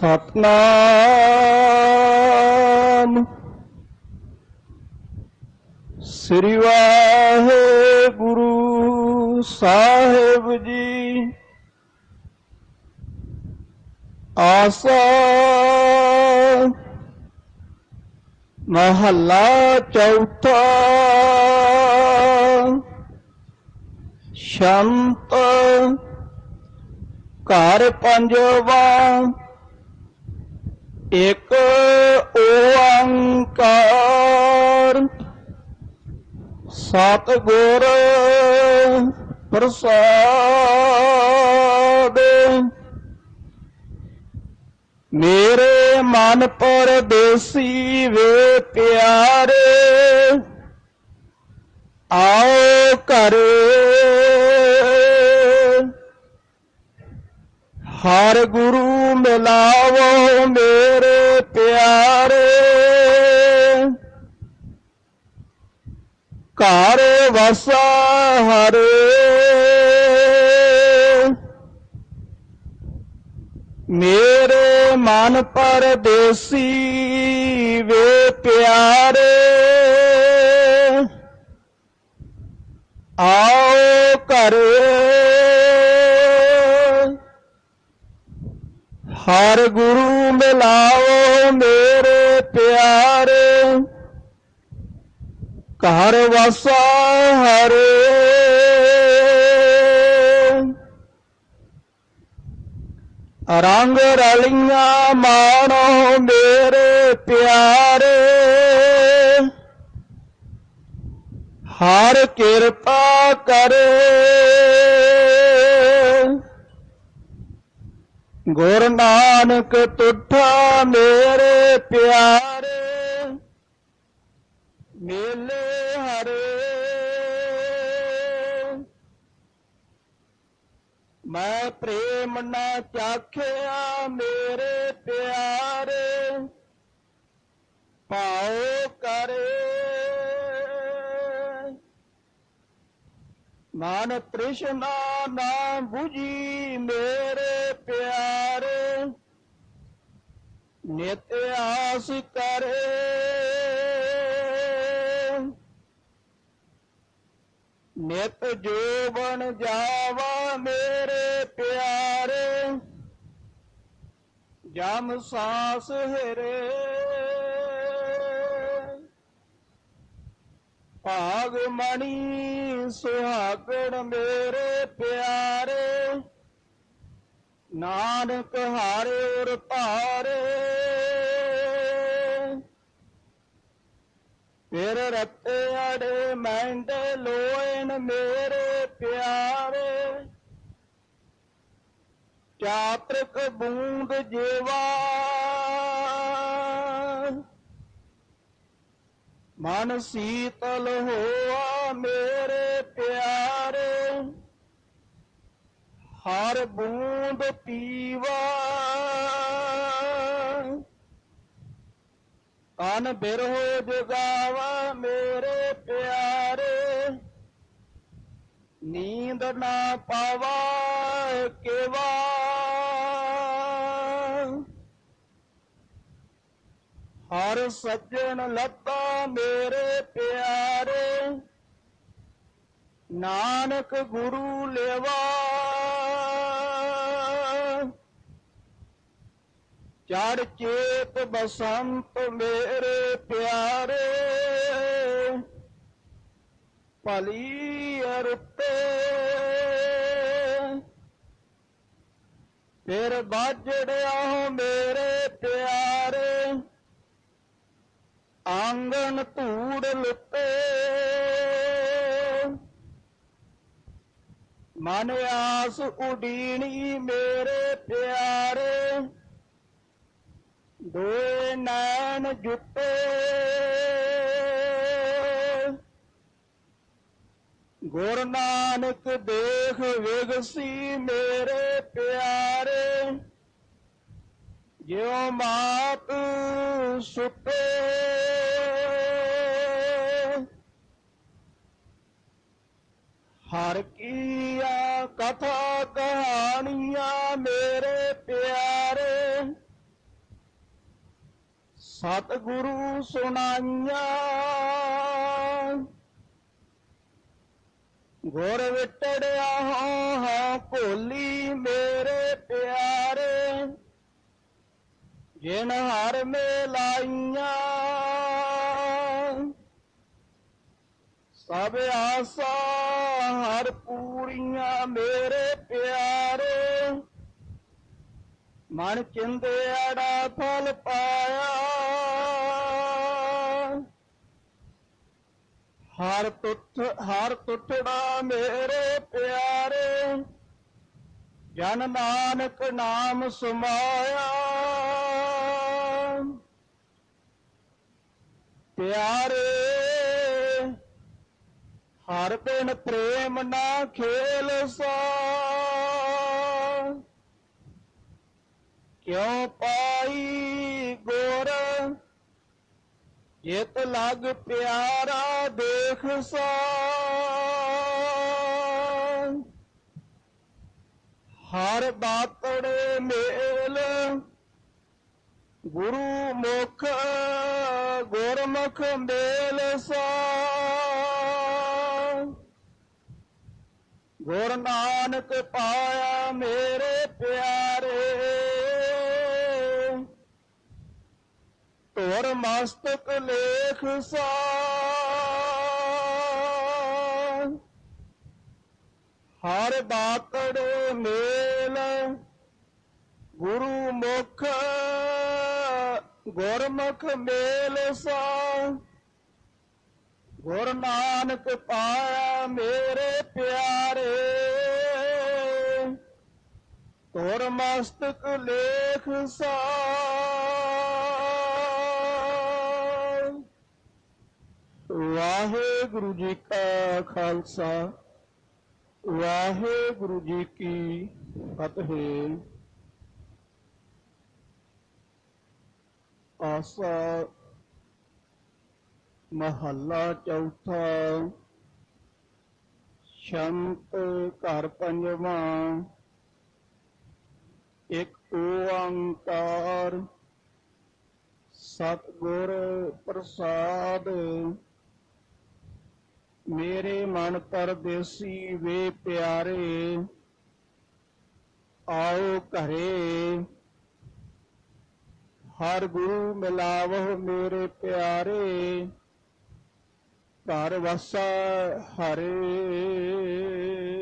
ਸਤਨਾਮ। ਸ੍ਰੀ ਵਾਹਿਗੁਰੂ ਸਾਹਿਬ ਜੀ ਆਸਾ ਮਹੱਲਾ ਚੌਥਾ ਸ਼ੰਤ ਘਰ ਪੰਜਵਾ ਇਕ ਓੰਕਾਰ। ਸਤ ਗੁਰ ਪ੍ਰਸਾਦ। ਮੇਰੇ ਮਨ ਪਰਦੇਸੀ ਵੇ ਪਿਆਰੇ। ਆਓ ਘਰ ਹਰ ਗੁਰੂ ਮਿਲਾਵੋ ਮੇਰੇ ਪਿਆਰੇ। ਘਰ ਵਸਾ ਹਰੇ। ਮੇਰੇ ਮਨ ਪਰਦੇਸੀ ਵੇ ਪਿਆਰੇ। ਆਓ ਘਰੇ ਹਰ ਗੁਰੂ ਮਿਲਾਓ ਮੇਰੇ ਪਿਆਰੇ। ਘਰ ਵਸਾ ਹਰੇ। ਰੰਗ ਰਲੀਆਂ ਮਾਣੋ ਮੇਰੇ ਪਿਆਰੇ। ਹਰ ਕਿਰਪਾ ਕਰੇ। ਗੁਰ ਨਾਨਕ ਤੁਠਾ ਮੇਰੇ ਪਿਆਰੇ, ਮੇਲੇ ਹਰੇ। ਮੈਂ ਪ੍ਰੇਮ ਨਾ ਚਾਖਿਆ ਮੇਰੇ ਪਿਆਰੇ ਪਾਉ ਕਰੇ ਮਨ ਤ੍ਰਿਸ਼ਨਾ ਨਾ 부ਜੀ ਮੇਰੇ ਪਿਆਰੇ। ਨਿਤ ਆਸ ਕਰੇ। ਨਿਤ ਜੋਬਨ ਜਾਵਾ ਮੇਰੇ ਪਿਆਰੇ। ਜਮ ਸਾਸ ਹਿਰੇ। ਭਾਗ ਮਣੀ ਸੁਹਾਗਣ ਮੇਰੇ ਪਿਆਰੇ। ਨਾਨਕ ਹਾਰੇ ਉਰ ਭਾਰੇ। ਫਿਰ ਰੱਤੇ ਅੜੇ ਮੈਂਡ ਲੋਇਨ ਮੇਰੇ ਪਿਆਰੇ। ਚਾਤ੍ਰਿਕ ਬੂੰਦ ਜੇਵਾ ਮਨ ਸੀਤਲ ਹੋਆ ਮੇਰੇ ਪਿਆਰੇ। ਹਰ ਬੂੰਦ ਪੀਵਾ। ਤਨ ਬਿਰਹੋ ਜਗਾਵਾ ਮੇਰੇ ਪਿਆਰੇ। ਨੀਂਦ ਨਾ ਪਾਵਾ ਕੇਵਾ। ਹਰ ਸੱਜਣ ਲੱਤਾ ਮੇਰੇ ਪਿਆਰੇ। ਨਾਨਕ ਗੁਰੂ ਲੇਵਾ। ਚੜ ਚੇਤ ਬਸੰਤ ਮੇਰੇ ਪਿਆਰੇ। ਭਲੀ ਅਰਤੇ। ਫਿਰ ਬਾਜੜਿਆ ਹੋ ਮੇਰੇ ਪਿਆਰੇ। ਆਂਗਨ ਧੂੜ ਲੁੱਟੇ। ਮਨ ਆਸ ਉਡੀਣੀ ਮੇਰੇ ਪਿਆਰੇ। ਦੋਏ ਨੈਣ ਜੁੱਤੇ ਗੁਰ ਨਾਨਕ ਦੇਖ ਵਿਗਸੀ ਮੇਰੇ ਪਿਆਰੇ। ਜਿਉ ਮਾਤ ਸੁਤੇ। ਹਰ ਕੀਆ ਕਥਾ ਕਹਾਣੀਆਂ ਮੇਰੇ ਪਿਆਰੇ। ਸਤਿਗੁਰੂ ਸੁਣਾਈਆਂ। ਗੁਰ ਵਿਟੜਿਆ ਹਾਂ ਹਾਂ ਜਿਨ ਹਰ ਮੇਲਾਈਆਂ, ਸਭ ਆਸਾ ਹਰ ਪੂਰੀਆਂ ਮੇਰੇ ਪਿਆਰੇ। ਮਨ ਚਿੰਦੇ ਅੜਾ ਫਲ ਪਾਇਆ। ਹਰ ਤੁਠ, ਹਰ ਤੁਠੜਾ ਮੇਰੇ ਪਿਆਰੇ। ਜਨ ਨਾਨਕ ਨਾਮ ਸਮਾਇਆ। ਪਿਆਰੇ, ਹਰ ਬਿਨ ਪ੍ਰੇਮ ਨਾ ਖੇਲ ਸਾ ਕਿਉ ਪਾਈ ਗੋਰ? ਜਿਤ ਲਗ ਪਿਆਰਾ ਦੇਖ ਸਾ ਹਰ ਬਾਤੜੇ ਮੇਲ ਗੁਰੂਮੁਖ ਗੁਰਮੁਖ ਮੇਲ ਸਾ। ਗੁਰ ਨਾਨਕ ਪਾਇਆ ਮੇਰੇ ਪਿਆਰੇ। ਤੋਰ ਮਸਤਕ ਲੇਖ ਸਾ। ਹਰ ਬਾਤੜ ਮੇਲ, ਗੁਰੂ ਮੁਖ ਗੁਰਮੁਖ ਮੇਲ ਸਾ। ਗੁਰ ਨਾਨਕ ਪਾਇਆ ਮੇਰੇ ਪਿਆਰੇ। ਤੋਰ ਮਸਤਕ ਲੇਖ ਸਾ। ਵਾਹਿਗੁਰੂ ਜੀ ਕਾ ਖਾਲਸਾ। ਵਾਹਿਗੁਰੂ ਜੀ ਕੀ ਫਤਿਹ। ਆਸਾ ਮਹੱਲਾ ਚੌਥਾ ਸ਼ੰਤ ਘਰ ਪੰਜਵਾਂ, ਇੱਕ ਓੰਕਾਰ ਸਤਿਗੁਰ ਪ੍ਰਸਾਦ। ਮੇਰੇ ਮਨ ਪਰਦੇਸੀ ਵੇ ਪਿਆਰੇ, ਆਓ ਘਰੇ। ਹਰ ਗੁਰੂ ਮਿਲਾਵੋ ਮੇਰੇ ਪਿਆਰੇ ਘਰ ਵਸਾ ਹਰੇ।